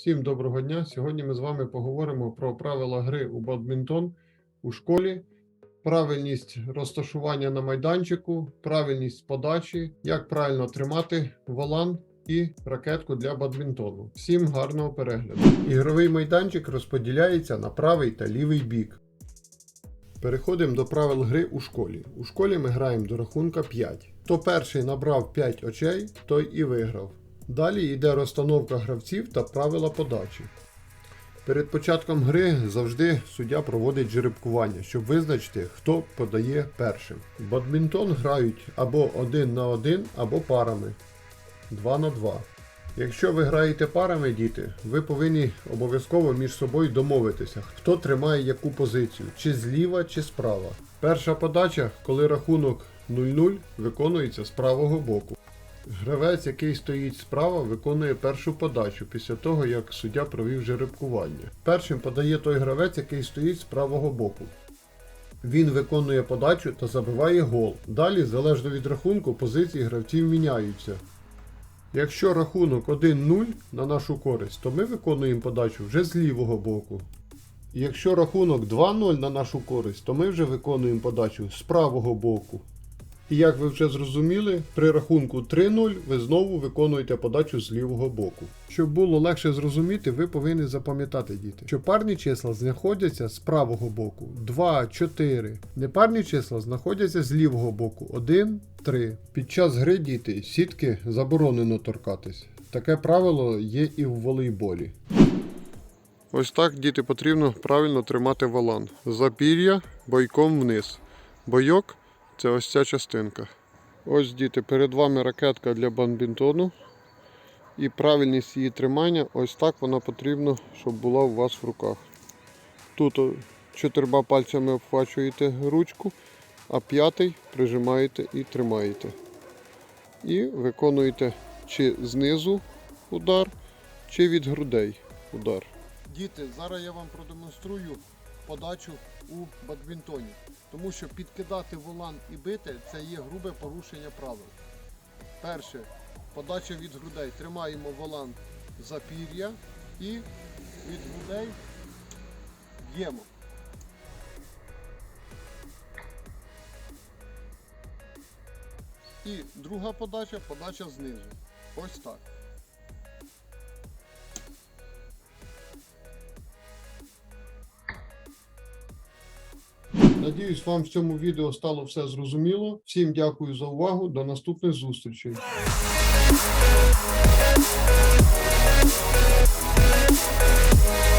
Всім доброго дня. Сьогодні ми з вами поговоримо про правила гри у бадмінтон у школі, правильність розташування на майданчику, правильність подачі, як правильно тримати волан і ракетку для бадмінтону. Всім гарного перегляду. Ігровий майданчик розподіляється на правий та лівий бік. Переходимо до правил гри у школі. У школі ми граємо до рахунка 5. Хто перший набрав 5 очей, той і виграв. Далі йде розстановка гравців та правила подачі. Перед початком гри завжди суддя проводить жеребкування, щоб визначити, хто подає першим. Бадмінтон грають або один на один, або парами 2 на 2. Якщо ви граєте парами, діти, ви повинні обов'язково між собою домовитися, хто тримає яку позицію, чи зліва, чи справа. Перша подача, коли рахунок 0-0, виконується з правого боку. Гравець, який стоїть справа, виконує першу подачу після того, як суддя провів жеребкування. Першим подає той гравець, який стоїть з правого боку. Він виконує подачу та забиває гол. Далі, залежно від рахунку, позиції гравців міняються. Якщо рахунок 1-0 на нашу користь, то ми виконуємо подачу вже з лівого боку. Якщо рахунок 2-0 на нашу користь, то ми вже виконуємо подачу з правого боку. І як ви вже зрозуміли, при рахунку 3-0 ви знову виконуєте подачу з лівого боку. Щоб було легше зрозуміти, ви повинні запам'ятати, діти, що парні числа знаходяться з правого боку 2, 4. Непарні числа знаходяться з лівого боку 1, 3. Під час гри діти сітки заборонено торкатись. Таке правило є і в волейболі. Ось так, діти, потрібно правильно тримати валан. Запір'я бойком вниз. Бойок це ось ця частинка. Ось діти, перед вами ракетка для бадмінтону. І правильність її тримання, ось так вона потрібна, щоб була у вас в руках. Тут чотирма пальцями обхвачуєте ручку, а п'ятий прижимаєте і тримаєте. І виконуєте чи знизу удар, чи від грудей удар. Діти, зараз я вам продемонструю подачу у бадмінтоні. Тому що підкидати волан і бити це є грубе порушення правил. Перше, подача від грудей. Тримаємо волан за пір'я і від грудей б'ємо. І друга подача подача знизу. Ось так. Надіюсь, вам в цьому відео стало все зрозуміло. Всім дякую за увагу. До наступних зустрічей. Thank you.